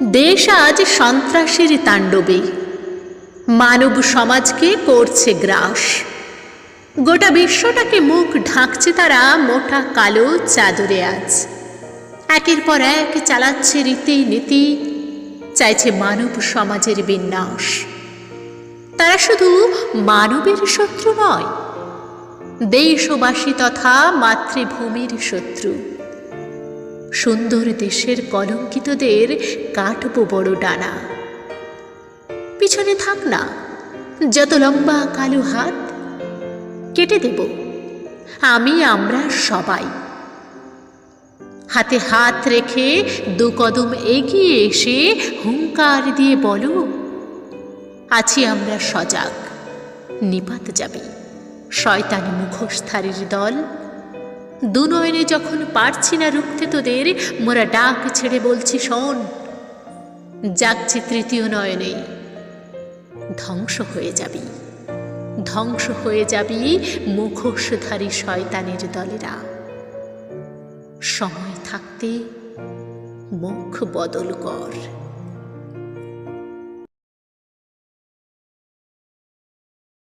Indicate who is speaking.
Speaker 1: দেশ আজ সন্ত্রাসের তাণ্ডবে। মানব সমাজকে করছে গ্রাস। গোটা বিশ্বটাকে মুখ ঢাকছে তারা মোটা কালো চাদরে আজ। একের পর এক চালাচ্ছে রীতি নীতি, চাইছে মানব সমাজের বিন্যাস। তারা শুধু মানবের শত্রু নয়, দেশবাসী তথা মাতৃভূমির শত্রু। সুন্দর দেশের কলঙ্কিতদের কাটব বড় ডানা। পিছনে থাক না, যত লম্বা কালো হাত, কেটে দেব। আমি, আমরা সবাই। হাতে হাত রেখে দু কদম এগিয়ে এসে হুঙ্কার দিয়ে বলো, আছি আমরা সজাগ, নিপাত যাবে, শয়তানি মুখোশধারীর দল। দু নয়নে যখন পারছি না রুখতে তোদের, মোরা ডাক ছেড়ে বলছি, শোন। যাচ্ছে তৃতীয় নয়নে। ধ্বংস হয়ে যাবি। ধ্বংস হয়ে যাবি মুখোশধারী শয়তানের দলেরা। সময় থাকতে মুখ বদল কর।